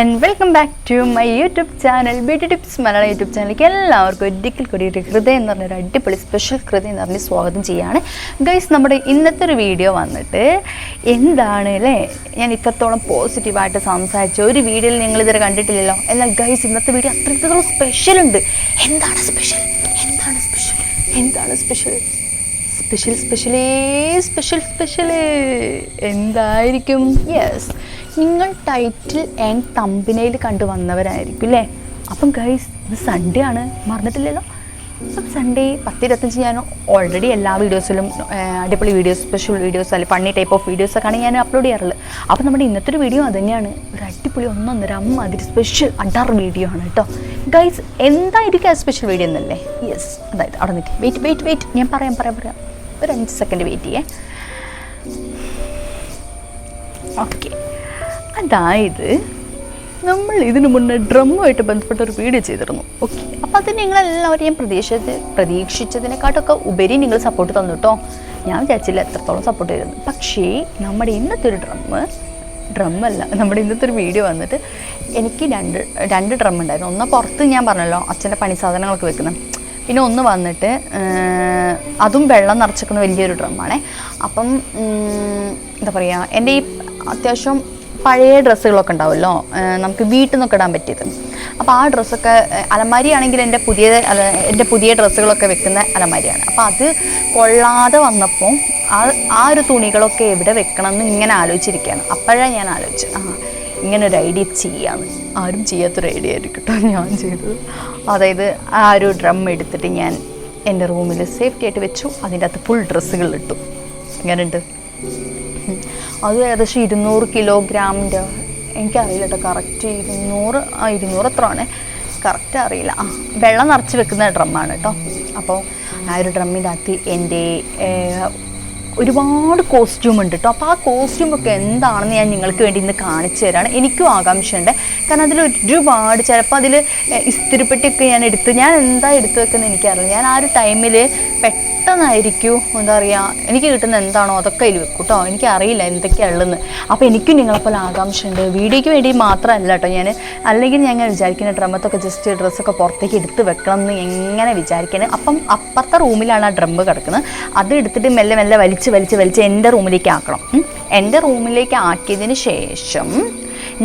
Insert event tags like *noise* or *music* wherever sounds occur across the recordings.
And welcome back to my YouTube channel beauty tips Malayalam YouTube ചാനലിലേക്ക് എല്ലാവർക്കും ഒരിക്കൽ കൂടി ഒരു ഹൃദയം എന്ന് പറഞ്ഞൊരു അടിപൊളി സ്പെഷ്യൽ ഹൃദയം എന്ന് പറഞ്ഞ് സ്വാഗതം ചെയ്യാണ്. ഗൈസ് നമ്മുടെ ഇന്നത്തെ ഒരു വീഡിയോ വന്നിട്ട് എന്താണ് അല്ലേ ഞാൻ ഇത്രത്തോളം പോസിറ്റീവായിട്ട് സംസാരിച്ച ഒരു വീഡിയോയിൽ നിങ്ങൾ ഇതുവരെ കണ്ടിട്ടില്ലല്ലോ. എന്നാൽ ഗൈസ് ഇന്നത്തെ വീഡിയോ അത്രത്തോളം സ്പെഷ്യൽ ഉണ്ട്. എന്താണ് സ്പെഷ്യൽ എന്താണ് സ്പെഷ്യൽ എന്താണ് സ്പെഷ്യൽ സ്പെഷ്യൽ സ്പെഷ്യലേ സ്പെഷ്യൽ സ്പെഷ്യൽ എന്തായിരിക്കും? യെസ് നിങ്ങൾ ടൈറ്റിൽ ആൻഡ് തമ്പിനയിൽ കണ്ടു വന്നവരായിരിക്കും അല്ലേ അപ്പം ഗൈസ് ഇത് സൺഡേ ആണ്. മറന്നിട്ടില്ലല്ലോ? അപ്പം സൺഡേ പത്ത് ഇരുപത്തഞ്ച് ഞാൻ ഓൾറെഡി എല്ലാ വീഡിയോസിലും അടിപൊളി വീഡിയോസ് സ്പെഷ്യൽ വീഡിയോസ് അല്ലെങ്കിൽ ഫണ്ണി ടൈപ്പ് ഓഫ് വീഡിയോസൊക്കെയാണ് ഞാൻ അപ്ലോഡ് ചെയ്യാറുള്ളത്. അപ്പം നമ്മുടെ ഇന്നത്തെ ഒരു വീഡിയോ അതുതന്നെയാണ് ഒരു അടിപൊളി ഒന്നൊന്നര അമ്മ അതിൽ സ്പെഷ്യൽ അഡാർ വീഡിയോ ആണ് കേട്ടോ ഗൈസ് എന്തായിരിക്കും ആ സ്പെഷ്യൽ വീഡിയോ എന്നല്ലേ? യെസ് അതായത് അവിടെ നിൽക്കും വെയിറ്റ് വെയിറ്റ് വെയിറ്റ് ഞാൻ പറയാം പറയാം പറയാം. ഒരു അഞ്ച് സെക്കൻഡ് വെയിറ്റ് ചെയ്യേ. ഓക്കെ അതായത് നമ്മൾ ഇതിനു മുന്നേ ഡ്രമ്മുമായിട്ട് ബന്ധപ്പെട്ട ഒരു വീഡിയോ ചെയ്തിരുന്നു. ഓക്കെ അപ്പോൾ അത് നിങ്ങളെല്ലാവരെയും പ്രതീക്ഷിച്ചത് പ്രതീക്ഷിച്ചതിനെക്കാട്ടൊക്കെ ഉപരി നിങ്ങൾ സപ്പോർട്ട് തന്നു കേട്ടോ ഞാൻ വിചാരിച്ചില്ല എത്രത്തോളം സപ്പോർട്ട് ചെയ്തിരുന്നു. പക്ഷേ നമ്മുടെ ഇന്നത്തെ ഒരു ഡ്രമ്മ് ഡ്രമ്മല്ല നമ്മുടെ ഇന്നത്തെ ഒരു വീഡിയോ വന്നിട്ട് എനിക്ക് രണ്ട് രണ്ട് ഡ്രം ഉണ്ടായിരുന്നു. ഒന്ന് പുറത്ത് ഞാൻ പറഞ്ഞല്ലോ അച്ഛന്റെ പണി സാധനങ്ങളൊക്കെ വെക്കുന്നത് പിന്നെ ഒന്ന് വന്നിട്ട് അതും വെള്ളം നിറച്ചിരിക്കുന്ന വലിയൊരു ഡ്രമ്മാണേ. അപ്പം എന്താ പറയുക എന്റെ ഈ അത്യാവശ്യം പഴയ ഡ്രസ്സുകളൊക്കെ ഉണ്ടാവുമല്ലോ? നമുക്ക് വീട്ടിൽ നിന്നൊക്കെ ഇടാൻ പറ്റിയത്. അപ്പോൾ ആ ഡ്രസ്സൊക്കെ അലമാരി ആണെങ്കിൽ എന്റെ പുതിയ എന്റെ പുതിയ ഡ്രസ്സുകളൊക്കെ വെക്കുന്ന അലമാരിയാണ്. അപ്പോൾ അത് കൊള്ളാതെ വന്നപ്പോൾ ആ ആ ഒരു തുണികളൊക്കെ എവിടെ വെക്കണം എന്ന് ഇങ്ങനെ ആലോചിച്ചിരിക്കുകയാണ്. അപ്പോഴാണ് ഞാൻ ആലോചിച്ചു ആ ഇങ്ങനെ ഒരു ഐഡിയ ചെയ്യാന്ന്. ആരും ചെയ്യാത്തൊരു ഐഡിയ ആയിരിക്കും കേട്ടോ ഞാൻ ചെയ്തത്. അതായത് ആ ഒരു ഡ്രം എടുത്തിട്ട് ഞാൻ എന്റെ റൂമിൽ സേഫ്റ്റി ആയിട്ട് വെച്ചു. അതിന്റെ അകത്ത് ഫുൾ ഡ്രസ്സുകൾ ഇട്ടു. അത് ഏകദേശം ഇരുന്നൂറ് കിലോഗ്രാമിന്റെ എനിക്കറിയില്ല കേട്ടോ കറക്റ്റ് ഇരുന്നൂറ് ആ ഇരുന്നൂറ് എത്ര ആണ് കറക്റ്റ് അറിയില്ല. ആ വെള്ളം നിറച്ച് വെക്കുന്ന ഡ്രമ്മാണ് കേട്ടോ അപ്പോൾ ആ ഒരു ഡ്രമ്മിന്റെ അകത്ത് എന്റെ ഒരുപാട് കോസ്റ്റ്യൂം ഉണ്ട് കേട്ടോ അപ്പോൾ ആ കോസ്റ്റ്യൂമൊക്കെ എന്താണെന്ന് ഞാൻ നിങ്ങൾക്ക് വേണ്ടി ഇന്ന് കാണിച്ചു തരാണ്. എനിക്കും ആകാംക്ഷയുണ്ട്. കാരണം അതിൽ ഒരുപാട് ചിലപ്പോൾ അതിൽ ഇസ്തിരിപ്പെട്ടിയൊക്കെ ഞാൻ എടുത്ത് ഞാൻ എന്താ എടുത്തു വെക്കുന്നത് എനിക്കറിയില്ല. ഞാൻ ആ ഒരു ടൈമിൽ പെട്ടെന്നായിരിക്കും. എന്താ പറയുക എനിക്ക് കിട്ടുന്ന എന്താണോ അതൊക്കെ അതിൽ വെക്കും കേട്ടോ എനിക്കറിയില്ല എന്തൊക്കെയാണ് ഉള്ളതെന്ന്. അപ്പോൾ എനിക്കും നിങ്ങളെപ്പോലെ ആകാംക്ഷയുണ്ട്. വീഡിയോയ്ക്ക് വേണ്ടി മാത്രമല്ല കേട്ടോ ഞാൻ. അല്ലെങ്കിൽ ഞാൻ ഇങ്ങനെ വിചാരിക്കുന്ന ഡ്രമ്മത്തൊക്കെ ജസ്റ്റ് ഡ്രസ്സൊക്കെ പുറത്തേക്ക് എടുത്ത് വെക്കണം എന്ന് എങ്ങനെ വിചാരിക്കണേ. അപ്പം അപ്പുറത്തെ റൂമിലാണ് ആ ഡ്രമ്മ് കിടക്കുന്നത് അത് എടുത്തിട്ട് മെല്ലെ മെല്ലെ വലിച്ച് വലിച്ച് വലിച്ച് എന്റെ റൂമിലേക്ക് ആക്കണം. എന്റെ റൂമിലേക്ക് ആക്കിയതിന് ശേഷം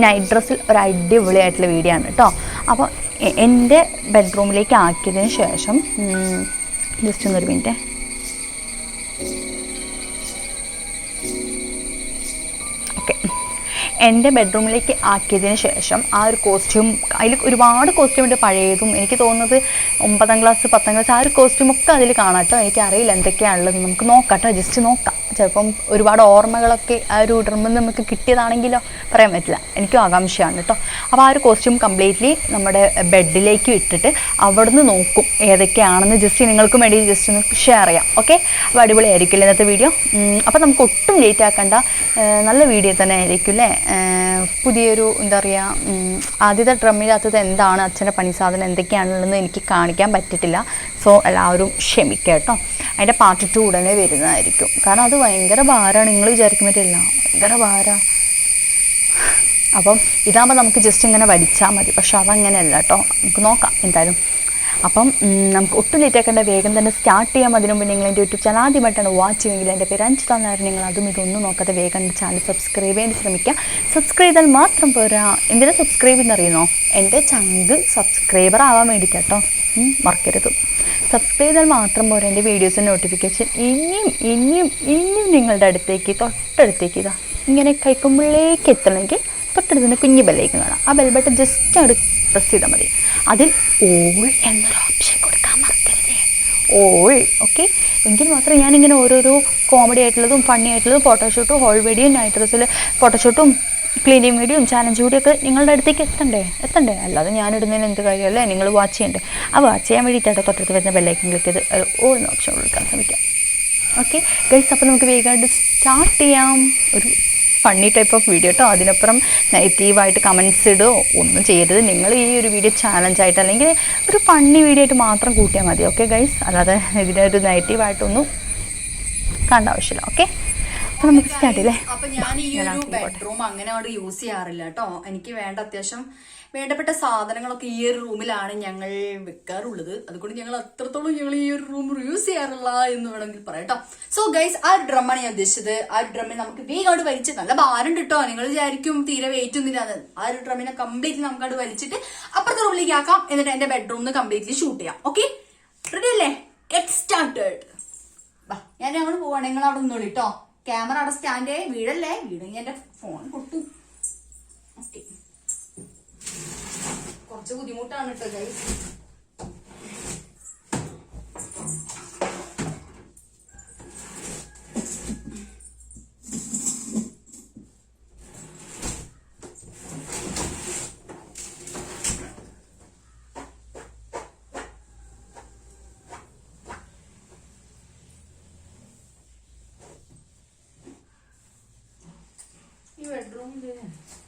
നൈറ്റ് ഡ്രസ്സിൽ ഒരു അടിപൊളിയായിട്ടുള്ള വീഡിയോ ആണ് കേട്ടോ അപ്പോൾ എന്റെ ബെഡ്റൂമിലേക്ക് ആക്കിയതിന് ശേഷം ജസ്റ്റ് ഒന്നൊരു മിനിറ്റ്. എന്റെ ബെഡ്റൂമിലേക്ക് ആക്കിയതിന് ശേഷം ആ ഒരു കോസ്റ്റ്യൂം അതിൽ ഒരുപാട് കോസ്റ്റ്യൂം ഉണ്ട് പഴയതും. എനിക്ക് തോന്നുന്നത് ഒമ്പതാം ക്ലാസ് പത്താം ക്ലാസ് ആ ഒരു കോസ്റ്റ്യൂം ഒക്കെ അതിൽ കാണാട്ടോ എനിക്കറിയില്ല എന്തൊക്കെയാണുള്ളത്. നമുക്ക് നോക്കാം കേട്ടോ. ജസ്റ്റ് നോക്കാം. ചിലപ്പം ഒരുപാട് ഓർമ്മകളൊക്കെ ആ ഒരു ഡ്രമ്മിൽ നമുക്ക് കിട്ടിയതാണെങ്കിലോ പറയാൻ പറ്റില്ല. എനിക്കും ആകാംക്ഷയാണ് കേട്ടോ അപ്പോൾ ആ ഒരു കോസ്റ്റ്യൂം കംപ്ലീറ്റ്ലി നമ്മുടെ ബെഡിലേക്ക് ഇട്ടിട്ട് അവിടുന്ന് നോക്കും ഏതൊക്കെയാണെന്ന് ജസ്റ്റ് നിങ്ങൾക്കും വേണ്ടി ജസ്റ്റ് ഒന്ന് ഷെയർ ചെയ്യാം. ഓക്കെ അപ്പോൾ അടിപൊളിയായിരിക്കില്ല ഇന്നത്തെ വീഡിയോ അപ്പോൾ നമുക്ക് ഒട്ടും ലേറ്റ് ആക്കണ്ട. നല്ല വീഡിയോ തന്നെ ആയിരിക്കും അല്ലേ പുതിയൊരു എന്താ പറയുക ആദ്യത്തെ ഡ്രമ്മിനകത്തത് എന്താണ് അച്ഛന്റെ പണി സാധനം എന്തൊക്കെയാണുള്ളതെന്ന് എനിക്ക് കാണിക്കാൻ പറ്റിയിട്ടില്ല. സോ എല്ലാവരും ക്ഷമിക്കുക കേട്ടോ. അതിന്റെ പാർട്ട് ടു ഉടനെ വരുന്നതായിരിക്കും. കാരണം അത് ഭയങ്കര ഭാരമാണ് നിങ്ങൾ വിചാരിക്കാൻ പറ്റില്ല ഭയങ്കര ഭാരമാണ് അപ്പം ഇതാകുമ്പോൾ നമുക്ക് ജസ്റ്റ് ഇങ്ങനെ വലിച്ചാൽ മതി. പക്ഷെ അതങ്ങനെയല്ല കേട്ടോ. നമുക്ക് നോക്കാം എന്തായാലും. അപ്പം നമുക്ക് ഒട്ടും ലേറ്റ് ആക്കേണ്ട വേഗം തന്നെ സ്റ്റാർട്ട് ചെയ്യാം. അതിനു മുമ്പ് നിങ്ങൾ എന്റെ യൂട്യൂബ് ചാനൽ ആദ്യമായിട്ടാണ് വാച്ച് ചെയ്യുമെങ്കിൽ എന്റെ പേര് അഞ്ച് തന്നായിരുന്നു നിങ്ങൾ അതും ഇതൊന്നും നോക്കാതെ വേഗം ചാനൽ സബ്സ്ക്രൈബ് ചെയ്യാൻ ശ്രമിക്കുക. സബ്സ്ക്രൈബ് ചെയ്താൽ മാത്രം പോരാ. എന്തിനാ സബ്സ്ക്രൈബ് എന്നറിയുന്നോ എന്റെ ചങ്ക് സബ്സ്ക്രൈബർ ആവാൻ വേണ്ടിയിട്ടാട്ടോ മറക്കരുത്. സബ്സ്ക്രൈബ് ചെയ്താൽ മാത്രം പോരാ എന്റെ വീഡിയോസ് നോട്ടിഫിക്കേഷൻ ഇനിയും ഇനിയും ഇനിയും നിങ്ങളുടെ അടുത്തേക്ക് തൊട്ടടുത്തേക്ക് ഇതാ. ഇങ്ങനെ കൈക്കുമ്പിളിലേക്ക് എത്തണമെങ്കിൽ തൊട്ടടുത്ത് കുഞ്ഞു ബെല്ലേക്ക് കാണാം. ആ ബെൽ ബട്ടൺ ജസ്റ്റ് അവിടെ പ്രസ് ചെയ്താൽ മതി. അതിൽ ഓൾ എന്നൊരു ഓപ്ഷൻ കൊടുക്കാൻ മറക്കരുതേ. ഓൾ ഓക്കെ എങ്കിൽ മാത്രം ഞാനിങ്ങനെ ഓരോരോ കോമഡി ആയിട്ടുള്ളതും ഫണ്ണി ആയിട്ടുള്ളതും ഫോട്ടോഷൂട്ടും ഹോൾ വെഡിയും നൈറ്റ് ഡ്രസ്സിൽ ഫോട്ടോഷൂട്ടും ക്ലീനിങ് വീഡിയോയും ചാലഞ്ച് വീഡിയോ നിങ്ങളുടെ അടുത്തേക്ക് എത്തണ്ടേ? എത്തണ്ടേ? അല്ലാതെ ഞാൻ ഇടുന്നതിന് എന്ത് കാര്യമല്ലേ? നിങ്ങൾ വാച്ച് ചെയ്യണ്ടേ? ആ വാച്ച് ചെയ്യാൻ വേണ്ടിയിട്ടാണ് തൊട്ടടുത്ത് വരുന്ന ബെല്ലൈക്കൻ ക്ലിക്ക് ചെയ്ത് ഓൾ ഓപ്ഷൻ കൊടുക്കാൻ ശ്രമിക്കാം. ഓക്കെ ഗൈസ് അപ്പോൾ നമുക്ക് വേഗമായിട്ട് സ്റ്റാർട്ട് ചെയ്യാം. ഒരു ഫണ്ണി ടൈപ്പ് ഓഫ് വീഡിയോ കേട്ടോ അതിനപ്പുറം നെഗറ്റീവായിട്ട് കമൻസ് ഇടുകയോ ഒന്നും ചെയ്യരുത്. നിങ്ങൾ ഈ ഒരു വീഡിയോ ചാലഞ്ചായിട്ട് അല്ലെങ്കിൽ ഒരു ഫണ്ണി വീഡിയോ ആയിട്ട് മാത്രം കൂട്ടിയാൽ മതി. ഓക്കെ ഗൈസ് അല്ലാതെ ഇതിനൊരു നെഗറ്റീവായിട്ടൊന്നും കണ്ട ആവശ്യമില്ല. ഓക്കെ അപ്പോൾ നമുക്ക് സ്റ്റാർട്ട് അല്ലേ അപ്പൊ ഞാൻ ഈ ഒരു ബെഡ്റൂം അങ്ങനെ അവിടെ യൂസ് ചെയ്യാറില്ല കേട്ടോ എനിക്ക് വേണ്ട അത്യാവശ്യം വേണ്ടപ്പെട്ട സാധനങ്ങളൊക്കെ ഈ ഒരു റൂമിലാണ് ഞങ്ങൾ വെക്കാറുള്ളത്. അതുകൊണ്ട് ഞങ്ങൾ അത്രത്തോളം ഞങ്ങൾ ഈ ഒരു റൂം യൂസ് ചെയ്യാറില്ല എന്ന് വേണമെങ്കിൽ പറയാം കേട്ടോ സോ ഗൈസ് ആ ഒരു ഡ്രമ്മാണ് ഞാൻ ഉദ്ദേശിച്ചത്. ആ ഒരു ഡ്രമ്മിൽ നമുക്ക് വേഗം വലിച്ച് നല്ല ഭാരം കിട്ടോ നിങ്ങൾ വിചാരിക്കും തീരെ വെയിറ്റ് ഒന്നും ഇല്ലാതെ ആ ഒരു ഡ്രമ്മിനെ കംപ്ലീറ്റ്ലി നമുക്ക് അവിടെ വലിച്ചിട്ട് അപ്പുറത്തെ റൂമിലേക്ക് ആക്കാം. എന്നിട്ട് എന്റെ ബെഡ്റൂം കംപ്ലീറ്റ്ലി ഷൂട്ട് ചെയ്യാം. ഓക്കെ റെഡി അല്ലേ? ഗെറ്റ് സ്റ്റാർട്ടഡ് ബാ ഞാൻ അങ്ങോട്ട് പോവാണ്. നിങ്ങൾ അവിടെ നിന്നോളി കേട്ടോ ക്യാമറ അവിടെ സ്റ്റാൻഡ് വീടല്ലേ? വീടെങ്കിൽ എന്റെ ഫോൺ പൊട്ടും. ഓക്കെ കുറച്ച് ബുദ്ധിമുട്ടാണ് കേട്ടോ ഗൈസ് ബെഡ്റൂമിൽ അങ്ങോട്ട്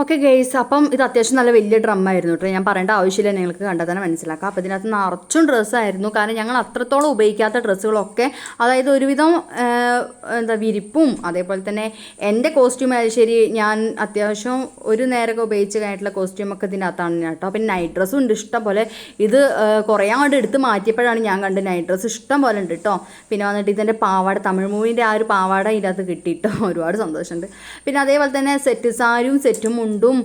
ഓക്കെ ഗെയ്സ് അപ്പം ഇത് അത്യാവശ്യം നല്ല വലിയ ഡ്രം ആയിരുന്നു കേട്ടോ ഞാൻ പറയേണ്ട ആവശ്യമില്ല. നിങ്ങൾക്ക് കണ്ടാൽ തന്നെ മനസ്സിലാക്കാം. അപ്പോൾ ഇതിനകത്ത് നിറച്ചും ഡ്രസ്സായിരുന്നു കാരണം ഞങ്ങൾ അത്രത്തോളം ഉപയോഗിക്കാത്ത ഡ്രസ്സുകളൊക്കെ അതായത് ഒരുവിധം എന്താ വിരിപ്പും അതേപോലെ തന്നെ എന്റെ കോസ്റ്റ്യൂം ആയാലും ശരി ഞാൻ അത്യാവശ്യം ഒരു നേരമൊക്കെ ഉപയോഗിച്ച് കഴിഞ്ഞിട്ടുള്ള കോസ്റ്റ്യൂമൊക്കെ ഇതിനകത്താണ് കേട്ടോ പിന്നെ നൈറ്റ് ഡ്രസ്സും ഉണ്ട്. ഇഷ്ടം പോലെ ഇത് കുറേ അങ്ങോട്ട് എടുത്ത് മാറ്റിയപ്പോഴാണ് ഞാൻ കണ്ട് നൈറ്റ് ഡ്രസ്സ് ഇഷ്ടം പോലെ ഉണ്ട് കേട്ടോ പിന്നെ വന്നിട്ട് ഇതിന്റെ പാവാട തമിഴ് മൂവിന്റെ ആ ഒരു പാവാട ഇതിനകത്ത് കിട്ടിയിട്ടോ *laughs* ഒരുപാട് സന്തോഷമുണ്ട്. പിന്നെ അതേപോലെ തന്നെ സെറ്റ് സാരിയും സെറ്റും മുണ്ടും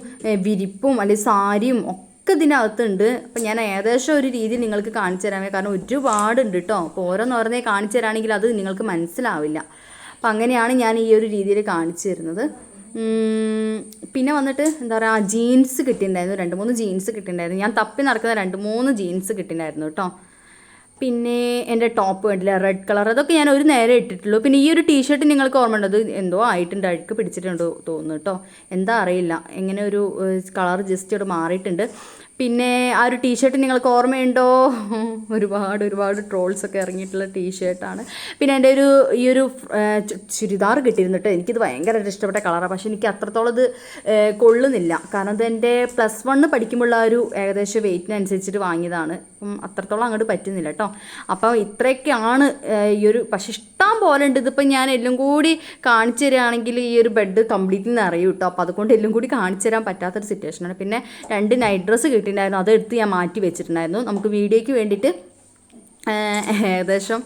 വിരിപ്പും അല്ലെങ്കിൽ സാരിയും ഒക്കെ ഇതിനകത്തുണ്ട്. അപ്പം ഞാൻ ഏകദേശം ഒരു രീതി നിങ്ങൾക്ക് കാണിച്ചു തരാമേ കാരണം ഒരുപാടുണ്ട് കേട്ടോ അപ്പോൾ ഓരോന്നോരോന്നേ കാണിച്ചു തരാണെങ്കിൽ അത് നിങ്ങൾക്ക് മനസ്സിലാവില്ല. അപ്പം അങ്ങനെയാണ് ഞാൻ ഈ ഒരു രീതിയിൽ കാണിച്ചു തരുന്നത്. പിന്നെ വന്നിട്ട് എന്താ പറയുക ജീൻസ് കിട്ടിയിട്ടുണ്ടായിരുന്നു. രണ്ട് മൂന്ന് ജീൻസ് കിട്ടിയിട്ടുണ്ടായിരുന്നു. ഞാൻ തപ്പി നടക്കുന്ന രണ്ട് മൂന്ന് ജീൻസ് കിട്ടിയിട്ടുണ്ടായിരുന്നു കേട്ടോ പിന്നെ എന്റെ ടോപ്പ് വേണ്ടില്ല? റെഡ് കളർ അതൊക്കെ ഞാൻ ഒരു നേരെ ഇട്ടിട്ടുള്ളൂ. പിന്നെ ഈ ഒരു ടീഷർട്ട് നിങ്ങൾക്ക് ഓർമ്മ ഉണ്ടത് എന്തോ ആയിട്ടുണ്ട്. അഴുക്ക് പിടിച്ചിട്ടുണ്ട് തോന്നുന്നു കേട്ടോ. എന്താ അറിയില്ല. എങ്ങനെ ഒരു കളർ ജസ്റ്റ് ഇവിടെ മാറിയിട്ടുണ്ട്. പിന്നെ ആ ഒരു ടീഷർട്ട് നിങ്ങൾക്ക് ഓർമ്മയുണ്ടോ? ഒരുപാട് ഒരുപാട് ട്രോൾസ് ഒക്കെ ഇറങ്ങിയിട്ടുള്ള ടീഷർട്ടാണ് പിന്നെ എന്റെ ഒരു ഈ ഒരു ചുരിദാർ കിട്ടിയിരുന്നിട്ട് എനിക്കിത് ഭയങ്കരമായിട്ട് ഇഷ്ടപ്പെട്ട കളറാണ് പക്ഷേ എനിക്ക് അത്രത്തോളം ഇത് കൊള്ളുന്നില്ല. കാരണം ഇത് എന്റെ പ്ലസ് വണ്ണ് പഠിക്കുമ്പോഴുള്ള ഒരു ഏകദേശം വെയിറ്റിനനുസരിച്ചിട്ട് വാങ്ങിയതാണ്. അപ്പം അത്രത്തോളം അങ്ങോട്ട് പറ്റുന്നില്ല കേട്ടോ അപ്പോൾ ഇത്രയൊക്കെയാണ് ഈ ഒരു പക്ഷേ ഇഷ്ടം പോലെ ഉണ്ട്. ഇതിപ്പോൾ ഞാൻ എല്ലാം കൂടി കാണിച്ചു തരികയാണെങ്കിൽ ഈ ഒരു ബെഡ് കംപ്ലീറ്റ്ലി നിറയും കേട്ടോ അപ്പോൾ അതുകൊണ്ട് എല്ലാം കൂടി കാണിച്ചു തരാൻ പറ്റാത്തൊരു സിറ്റുവേഷനാണ് പിന്നെ രണ്ട് നൈറ്റ് ഡ്രസ്സ് കിട്ടിയിട്ടുണ്ടായിരുന്നു. അതെടുത്ത് ഞാൻ മാറ്റി വെച്ചിട്ടുണ്ടായിരുന്നു. നമുക്ക് വീഡിയോയ്ക്ക് വേണ്ടിയിട്ട് ഏകദേശം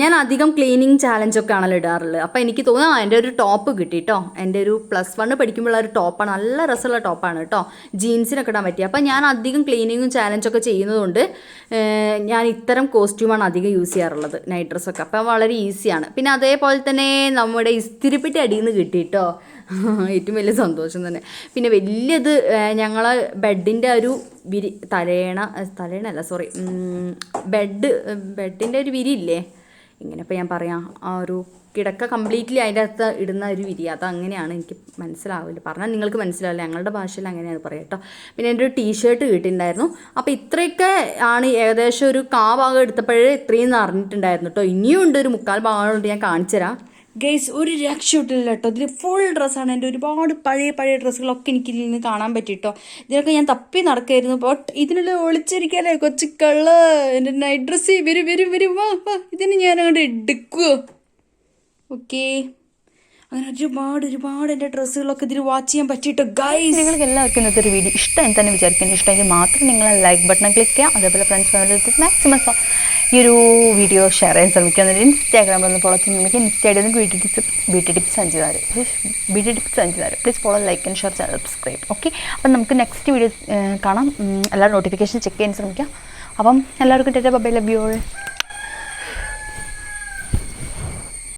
ഞാൻ അധികം ക്ലീനിങ് ചാലഞ്ചൊക്കെ ആണല്ലോ ഇടാറുള്ളത്. അപ്പോൾ എനിക്ക് തോന്നുന്നു ആ എന്റെ ഒരു ടോപ്പ് കിട്ടി കേട്ടോ എന്റെ ഒരു പ്ലസ് വണ്ണ് പഠിക്കുമ്പോഴുള്ള ഒരു ടോപ്പാണ് നല്ല രസമുള്ള ടോപ്പാണ് കേട്ടോ ജീൻസിനൊക്കെ ഇടാൻ പറ്റിയ. അപ്പോൾ ഞാൻ അധികം ക്ലീനിങ്ങും ചാലഞ്ചൊക്കെ ചെയ്യുന്നതുകൊണ്ട് ഞാൻ ഇത്തരം കോസ്റ്റ്യൂമാണ് അധികം യൂസ് ചെയ്യാറുള്ളത്. നൈറ്റ് ഡ്രസ്സൊക്കെ അപ്പോൾ വളരെ ഈസിയാണ് പിന്നെ അതേപോലെ തന്നെ നമ്മുടെ ഇസ്തിരിപ്പെട്ടി അടിയിൽ നിന്ന് കിട്ടി കേട്ടോ ഏറ്റവും വലിയ സന്തോഷം തന്നെ. പിന്നെ വലിയത് ഞങ്ങൾ ബെഡിന്റെ ഒരു വിരി തലേണ തലേണ അല്ല സോറി ബെഡ് ബെഡിന്റെ ഒരു വിരി ഇല്ലേ ഇങ്ങനെ ഇപ്പോൾ ഞാൻ പറയാം ആ ഒരു കിടക്ക കംപ്ലീറ്റ്ലി അതിന്റെ അകത്ത് ഇടുന്ന ഒരു വിരി. അത് അങ്ങനെയാണ് എനിക്ക് മനസ്സിലാവില്ല പറഞ്ഞാൽ നിങ്ങൾക്ക് മനസ്സിലാവില്ല ഞങ്ങളുടെ ഭാഷയിൽ അങ്ങനെയാണ് പറയാം കേട്ടോ. പിന്നെ എന്റെ ഒരു ടീഷർട്ട് കിട്ടിയിട്ടുണ്ടായിരുന്നു. അപ്പോൾ ഇത്രയൊക്കെ ആണ് ഏകദേശം ഒരു കാ ഭാഗം എടുത്തപ്പോഴേ ഇത്രയും അറിഞ്ഞിട്ടുണ്ടായിരുന്നു കേട്ടോ. ഇനിയും ഉണ്ട് ഒരു മുക്കാൽ ഭാഗങ്ങളുണ്ട് ഞാൻ കാണിച്ചു തരാം ഗൈസ് ഒരു രക്ഷയിട്ടില്ല കേട്ടോ ഇതിൽ ഫുൾ ഡ്രസ്സാണ് എന്റെ ഒരുപാട് പഴയ പഴയ ഡ്രസ്സുകളൊക്കെ എനിക്ക് ഇതിൽ നിന്ന് കാണാൻ പറ്റിട്ടോ. ഇതിനൊക്കെ ഞാൻ തപ്പി നടക്കായിരുന്നു. ബട്ട് ഇതിനുള്ള ഒളിച്ചിരിക്കാല്ലേ കൊച്ചു കള്ള്. എന്റെ നൈറ്റ് ഡ്രസ്സ് വരും വരും വരും. വാ ഇതിന് ഞാൻ അങ്ങോട്ട് എടുക്കുവോ ഓക്കെ അങ്ങനെ ഒരുപാട് ഒരുപാട് എന്റെ ഡ്രസ്സുകളൊക്കെ ഇതിൽ വാച്ച് ചെയ്യാൻ പറ്റിയിട്ട് ഗൈസ് നിങ്ങൾക്ക് എല്ലാവർക്കും ഇന്നത്തെ ഒരു വീഡിയോ ഇഷ്ടമായി തന്നെ വിചാരിക്കുന്നു. ഇഷ്ടമെങ്കിൽ മാത്രം നിങ്ങൾ ലൈക്ക് ബട്ടൺ ക്ലിക്ക് ചെയ്യുക. അതേപോലെ ഫ്രണ്ട്സ് ഫാമിലി മാക്സിമം ഈ ഒരു വീഡിയോ ഷെയർ ചെയ്യാൻ ശ്രമിക്കുക എന്നിട്ട് ഇൻസ്റ്റാഗ്രാമിൽ ഒന്ന് ഫോളോ ചെയ്യുന്ന നിങ്ങൾക്ക് ഇൻസ്റ്റാഗ്രാമിൽ നിന്ന് ബ്യൂട്ടി ടിപ്സ് ബ്യൂട്ടി ടിപ്സ് അഞ്ച് തരാം ബ്യൂട്ടി ടിപ്സ് അഞ്ച് താരം please follow like and share channel subscribe okay അപ്പം നമുക്ക് നെക്സ്റ്റ് വീഡിയോ കാണാം. എല്ലാവരും നോട്ടിഫിക്കേഷൻ ചെക്ക് ചെയ്യാൻ ശ്രമിക്കാം. അപ്പം എല്ലാവർക്കും ടെറ്റ ബബൈ ലവ്